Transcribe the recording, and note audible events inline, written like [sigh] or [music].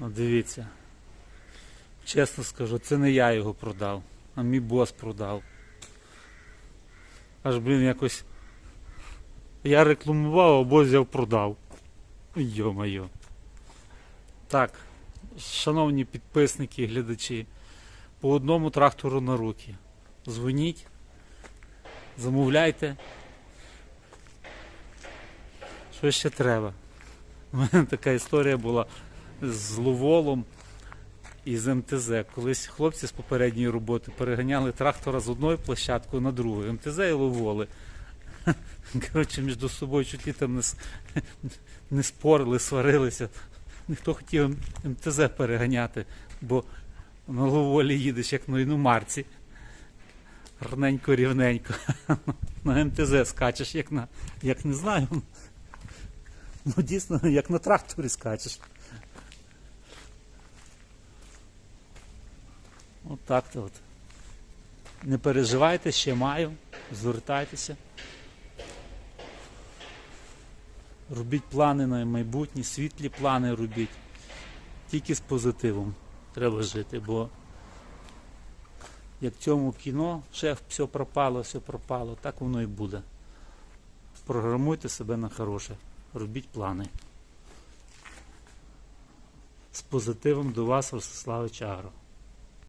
От дивіться. Чесно скажу, це не я його продав, а мій бос продав. Аж, блін, якось. Я рекламував, а бос взяв продав. Йо-моє. Так, шановні підписники і глядачі, по одному трактору на руки. Дзвоніть, замовляйте. Що ще треба? У мене така історія була з Ловолом і з МТЗ. Колись хлопці з попередньої роботи переганяли трактора з одної площадки на другу. МТЗ і Ловоли. [laughs] Коротше, між собою чуть ли там не, [laughs] не спорили, сварилися. Ніхто хотів МТЗ переганяти, бо на Ловолі їдеш як на іномарці. Гарненько, рівненько. [laughs] На МТЗ скачеш, як на. як не знаю. Ну дійсно, як на тракторі скачеш. От так то от. Не переживайте, ще маю. Звертайтеся. Робіть плани на майбутнє, світлі плани робіть. Тільки з позитивом треба жити, бо як в цьому кіно шеф все пропало, все пропало, так воно і буде. Програмуйте себе на хороше, робіть плани. З позитивом до вас, Ростиславич Агро.